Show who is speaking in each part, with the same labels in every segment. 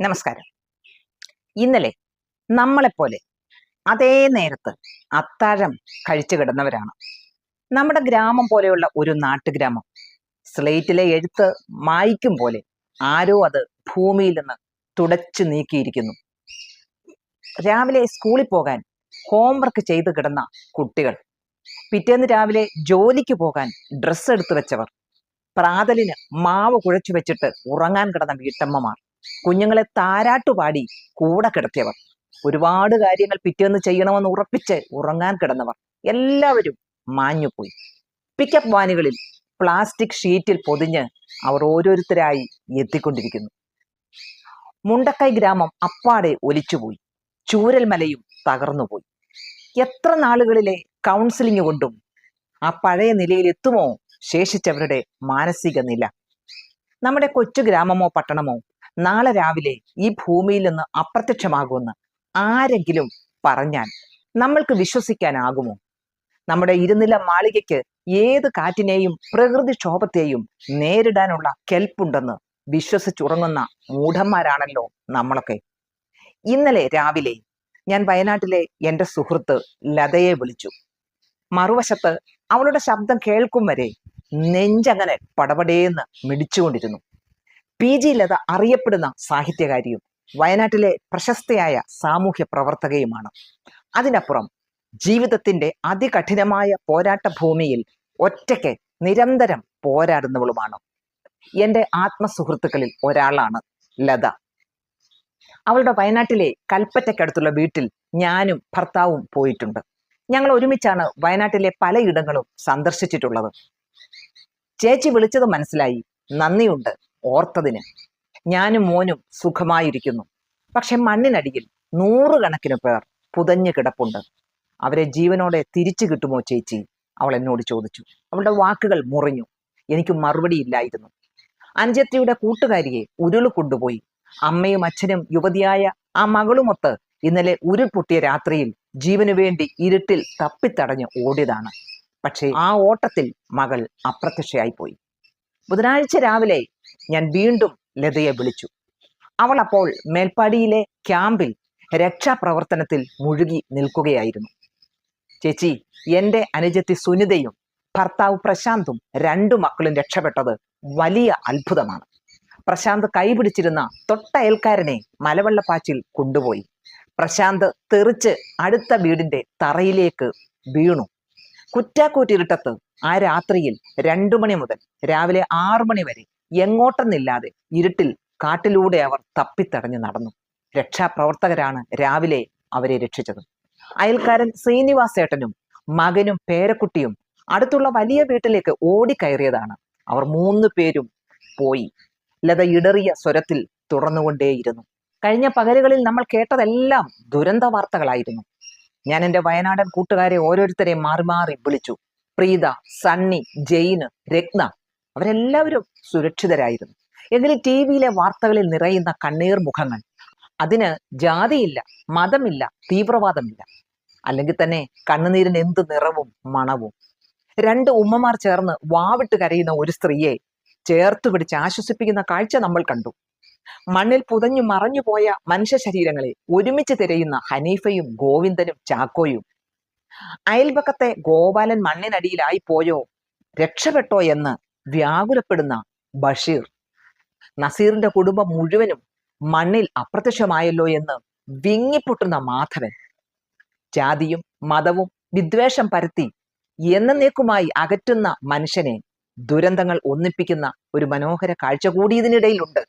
Speaker 1: നമസ്കാരം. ഇന്നലെ നമ്മളെപ്പോലെ അതേ നേരത്ത് അത്താഴം കഴിച്ചു കിടന്നവരാണ്. നമ്മുടെ ഗ്രാമം പോലെയുള്ള ഒരു നാട്ടുഗ്രാമം. സ്ലേറ്റിലെ എഴുത്ത് മായ്ക്കും പോലെ ആരോ അത് ഭൂമിയിൽ നിന്ന് തുടച്ചു നീക്കിയിരിക്കുന്നു. രാവിലെ സ്കൂളിൽ പോകാൻ ഹോംവർക്ക് ചെയ്ത് കിടന്ന കുട്ടികൾ പിറ്റേന്ന് രാവിലെ ജോലിക്ക് പോകാൻ ഡ്രസ്സ് എടുത്തു വെച്ചവർ പ്രാതലിന് മാവ് കുഴച്ചു വെച്ചിട്ട് ഉറങ്ങാൻ കിടന്ന വീട്ടമ്മമാർ കുഞ്ഞുങ്ങളെ താരാട്ടുപാടി കൂടെ കിടത്തിയവർ. ഒരുപാട് കാര്യങ്ങൾ പിറ്റേന്ന് ചെയ്യണമെന്ന് ഉറപ്പിച്ച് ഉറങ്ങാൻ കിടന്നവർ. എല്ലാവരും മാഞ്ഞുപോയി. പിക്കപ്പ് വാനുകളിൽ പ്ലാസ്റ്റിക് ഷീറ്റിൽ പൊതിഞ്ഞ് അവർ ഓരോരുത്തരായി എത്തിക്കൊണ്ടിരിക്കുന്നു. മുണ്ടക്കൈ ഗ്രാമം അപ്പാടെ ഒലിച്ചുപോയി. ചൂരൽമലയും തകർന്നുപോയി. എത്ര നാളുകളിലെ കൗൺസിലിംഗ് കൊണ്ടും ആ പഴയ നിലയിൽ എത്തുമോ ശേഷിച്ചവരുടെ മാനസിക നില. നമ്മുടെ കൊച്ചു ഗ്രാമമോ പട്ടണമോ നാളെ രാവിലെ ഈ ഭൂമിയിൽ നിന്ന് അപ്രത്യക്ഷമാകുമെന്ന് ആരെങ്കിലും പറഞ്ഞാൽ നമ്മൾക്ക് വിശ്വസിക്കാനാകുമോ? നമ്മുടെ ഇരുനില മാളികയ്ക്ക് ഏത് കാറ്റിനെയും പ്രകൃതിക്ഷോഭത്തെയും നേരിടാനുള്ള കെൽപ്പുണ്ടെന്ന് വിശ്വസിച്ചുറങ്ങുന്ന മൂഢന്മാരാണല്ലോ നമ്മളൊക്കെ. ഇന്നലെ രാവിലെ ഞാൻ വയനാട്ടിലെ എന്റെ സുഹൃത്ത് ലതയെ വിളിച്ചു. മറുവശത്ത് അവളുടെ ശബ്ദം കേൾക്കും വരെ നെഞ്ചങ്ങനെ പടപടേന്ന് മിടിച്ചുകൊണ്ടിരുന്നു. പി ജി ലത അറിയപ്പെടുന്ന സാഹിത്യകാരിയും വയനാട്ടിലെ പ്രശസ്തയായ സാമൂഹ്യ പ്രവർത്തകയുമാണ്. അതിനപ്പുറം ജീവിതത്തിന്റെ അതികഠിനമായ പോരാട്ട ഭൂമിയിൽ ഒറ്റയ്ക്ക് നിരന്തരം പോരാടുന്നവളുമാണ്. എന്റെ ആത്മസുഹൃത്തുക്കളിൽ ഒരാളാണ് ലത. അവളുടെ വയനാട്ടിലെ കൽപ്പറ്റയ്ക്കടുത്തുള്ള വീട്ടിൽ ഞാനും ഭർത്താവും പോയിട്ടുണ്ട്. ഞങ്ങൾ ഒരുമിച്ചാണ് വയനാട്ടിലെ പലയിടങ്ങളും സന്ദർശിച്ചിട്ടുള്ളത്. ചേച്ചി വിളിച്ചത് മനസ്സിലായി. നന്ദിയുണ്ട്. ഓർത്തതിന്. ഞാനും മോനും സുഖമായിരിക്കുന്നു. പക്ഷെ മണ്ണിനടിയിൽ നൂറുകണക്കിന് പേർ പുതഞ്ഞു കിടപ്പുണ്ട്. അവരെ ജീവനോടെ തിരിച്ചു കിട്ടുമോ ചേച്ചി? അവൾ എന്നോട് ചോദിച്ചു. അവളുടെ വാക്കുകൾ മുറിഞ്ഞു. എനിക്ക് മറുപടിയില്ലായിരുന്നു അഞ്ചത്തിയുടെ കൂട്ടുകാരിയെ ഉരുൾ കൊണ്ടുപോയി. അമ്മയും അച്ഛനും യുവതിയായ ആ മകളുമൊത്ത് ഇന്നലെ ഉരുൾപൊട്ടിയ രാത്രിയിൽ ജീവനു വേണ്ടി ഇരുട്ടിൽ തപ്പിത്തടഞ്ഞ് ഓടിയതാണ്. പക്ഷേ ആ ഓട്ടത്തിൽ മകൾ അപ്രത്യക്ഷയായി പോയി. ബുധനാഴ്ച രാവിലെ ഞാൻ വീണ്ടും ലതയെ വിളിച്ചു. അവൾ അപ്പോൾ മേൽപ്പാടിയിലെ ക്യാമ്പിൽ രക്ഷാപ്രവർത്തനത്തിൽ മുഴുകി നിൽക്കുകയായിരുന്നു. ചേച്ചി എന്റെ അനുജത്തി സുനിതയും ഭർത്താവ് പ്രശാന്തും രണ്ടു മക്കളും രക്ഷപ്പെട്ടത് വലിയ അത്ഭുതമാണ്. പ്രശാന്ത് കൈപിടിച്ചിരുന്ന തൊട്ടയൽക്കാരനെ മലവെള്ളപ്പാച്ചിൽ കൊണ്ടുപോയി. പ്രശാന്ത് തെറിച്ച് അടുത്ത വീടിന്റെ തറയിലേക്ക് വീണു. കുറ്റാക്കൂറ്റിരുട്ടത്ത് ആ രാത്രിയിൽ രണ്ടു മണി മുതൽ രാവിലെ ആറു മണി വരെ എങ്ങോട്ടെന്നില്ലാതെ ഇരുട്ടിൽ കാട്ടിലൂടെ അവർ തപ്പിത്തടഞ്ഞു നടന്നു. രക്ഷാപ്രവർത്തകരാണ് രാവിലെ അവരെ രക്ഷിച്ചത്. അയൽക്കാരൻ ശ്രീനിവാസേട്ടനും മകനും പേരക്കുട്ടിയും അടുത്തുള്ള വലിയ വീട്ടിലേക്ക് ഓടിക്കയറിയതാണ്. അവർ മൂന്ന് പേരും പോയി. ലത ഇടറിയ സ്വരത്തിൽ തുറന്നുകൊണ്ടേയിരുന്നു. കഴിഞ്ഞ പകലുകളിൽ നമ്മൾ കേട്ടതെല്ലാം ദുരന്ത വാർത്തകളായിരുന്നു. ഞാൻ എന്റെ വയനാടൻ കൂട്ടുകാരെ ഓരോരുത്തരെയും മാറി മാറി വിളിച്ചു. പ്രീത സണ്ണി ജെയിന് രത്ന അവരെല്ലാവരും സുരക്ഷിതരായിരുന്നു. എങ്കിലും ടി വിയിലെ വാർത്തകളിൽ നിറയുന്ന കണ്ണീർ മുഖങ്ങൾ അതിന് ജാതിയില്ല മതമില്ല തീവ്രവാദമില്ല. അല്ലെങ്കിൽ തന്നെ കണ്ണുനീരിന് എന്ത് നിറവും മണവും. രണ്ട് ഉമ്മമാർ ചേർന്ന് വാവിട്ട് കരയുന്ന ഒരു സ്ത്രീയെ ചേർത്ത് പിടിച്ച് ആശ്വസിപ്പിക്കുന്ന കാഴ്ച നമ്മൾ കണ്ടു. മണ്ണിൽ പുതഞ്ഞു മറഞ്ഞു പോയ മനുഷ്യ ശരീരങ്ങളെ ഒരുമിച്ച് തിരയുന്ന ഹനീഫയും ഗോവിന്ദനും ചാക്കോയും. അയൽപക്കത്തെ ഗോപാലൻ മണ്ണിനടിയിലായി പോയോ രക്ഷപ്പെട്ടോ എന്ന് വ്യാകുലപ്പെടുന്ന ബഷീർ. നസീറിന്റെ കുടുംബം മുഴുവനും മണ്ണിൽ അപ്രത്യക്ഷമായല്ലോ എന്ന് വിങ്ങിപ്പൊട്ടുന്ന മാധവൻ. ജാതിയും മതവും വിദ്വേഷം പരത്തി എന്നേക്കുമായി അകറ്റുന്ന മനുഷ്യനെ ദുരന്തങ്ങൾ ഒന്നിപ്പിക്കുന്ന ഒരു മനോഹര കാഴ്ച കൂടി ഇതിനിടയിലുണ്ട്.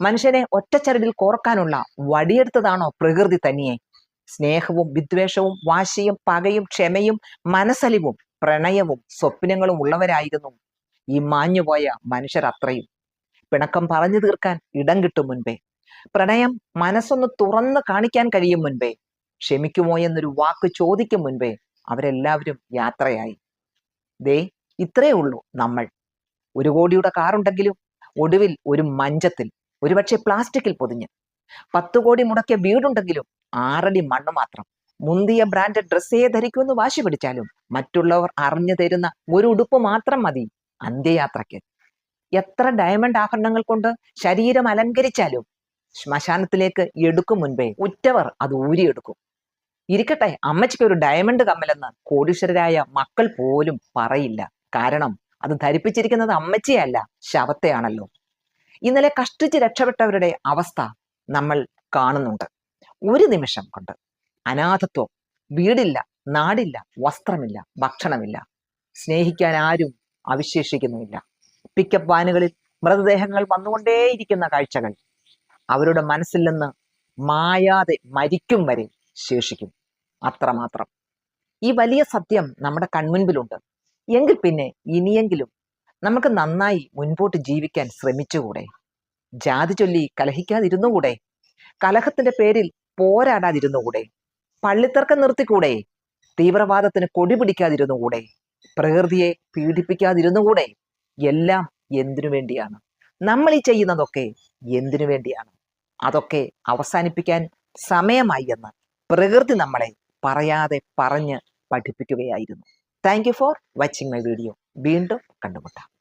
Speaker 1: മനുഷ്യനെ ഒറ്റച്ചരടിൽ കോർക്കാനുള്ള വടിയെടുത്തതാണോ പ്രകൃതി തനിയെ? സ്നേഹവും വിദ്വേഷവും വാശിയും പകയും ക്ഷമയും മനസ്സലിവും പ്രണയവും സ്വപ്നങ്ങളും ഉള്ളവരായിരുന്നു ഈ മാഞ്ഞുപോയ മനുഷ്യർ അത്രയും. പിണക്കം പറഞ്ഞു തീർക്കാൻ ഇടം കിട്ടും മുൻപേ. പ്രണയം മനസ്സൊന്ന് തുറന്ന് കാണിക്കാൻ കഴിയും മുൻപേ. ക്ഷമിക്കുമോ എന്നൊരു വാക്ക് ചോദിക്കും മുൻപേ അവരെല്ലാവരും യാത്രയായി. ദേ ഇത്രയേ ഉള്ളൂ നമ്മൾ. ഒരു കോടിയുടെ കാറുണ്ടെങ്കിലും ഒടുവിൽ ഒരു മഞ്ചത്തിൽ ഒരുപക്ഷെ പ്ലാസ്റ്റിക്കിൽ പൊതിഞ്ഞ്. പത്ത് കോടി മുടക്കിയ വീടുണ്ടെങ്കിലും ആറടി മണ്ണ് മാത്രം. മുന്തിയ ബ്രാൻഡ് ഡ്രസ്സേ ധരിക്കുമെന്ന് വാശി പിടിച്ചാലും മറ്റുള്ളവർ അറിഞ്ഞു തരുന്ന ഒരു ഉടുപ്പ് മാത്രം മതി. അന്ത്യയാത്രയ്ക്ക്. എത്ര ഡയമണ്ട് ആഭരണങ്ങൾ കൊണ്ട് ശരീരം അലങ്കരിച്ചാലും ശ്മശാനത്തിലേക്ക് എടുക്കും മുൻപേ ഉറ്റവർ അത് ഊരിയെടുക്കും. ഇരിക്കട്ടെ അമ്മച്ചിക്ക് ഒരു ഡയമണ്ട് കമ്മലെന്ന് കോടീശ്വരരായ മക്കൾ പോലും പറയില്ല. കാരണം അത് ധരിപ്പിച്ചിരിക്കുന്നത് അമ്മച്ചിയല്ല ശവത്തെയാണല്ലോ. ഇന്നലെ കഷ്ടിച്ച് രക്ഷപ്പെട്ടവരുടെ അവസ്ഥ നമ്മൾ കാണുന്നുണ്ട്. ഒരു നിമിഷം കൊണ്ട്. അനാഥത്വം. വീടില്ല നാടില്ല വസ്ത്രമില്ല ഭക്ഷണമില്ല. സ്നേഹിക്കാൻ ആരും അവശേഷിക്കുന്നുമില്ല. പിക്കപ്പ് വാനുകളിൽ മൃതദേഹങ്ങൾ വന്നുകൊണ്ടേയിരിക്കുന്ന കാഴ്ചകൾ അവരുടെ മനസ്സിൽ നിന്ന് മായാതെ മരിക്കും വരെ ശേഷിക്കും. അത്രമാത്രം. ഈ വലിയ സത്യം നമ്മുടെ കൺമുൻപിലുണ്ട്. എങ്കിൽ പിന്നെ ഇനിയെങ്കിലും നമുക്ക് നന്നായി മുൻപോട്ട് ജീവിക്കാൻ ശ്രമിച്ചുകൂടെ? ജാതി ചൊല്ലി കലഹിക്കാതിരുന്നുകൂടെ? കലഹത്തിന്റെ പേരിൽ പോരാടാതിരുന്നുകൂടെ? പള്ളിത്തർക്കം നിർത്തിക്കൂടെ? തീവ്രവാദത്തിന് കൊടി പിടിക്കാതിരുന്നുകൂടെ പ്രകൃതിയെ പീഡിപ്പിക്കാതിരുന്നുകൂടെ എല്ലാം എന്തിനു വേണ്ടിയാണ്? നമ്മൾ ഈ ചെയ്യുന്നതൊക്കെ എന്തിനു വേണ്ടിയാണ്? അതൊക്കെ അവസാനിപ്പിക്കാൻ സമയമായി എന്ന് പ്രകൃതി നമ്മളെ പറയാതെ പറഞ്ഞ് പഠിപ്പിക്കുകയായിരുന്നു. Thank you for watching my video വീണ്ടും കണ്ടുമുട്ടാം.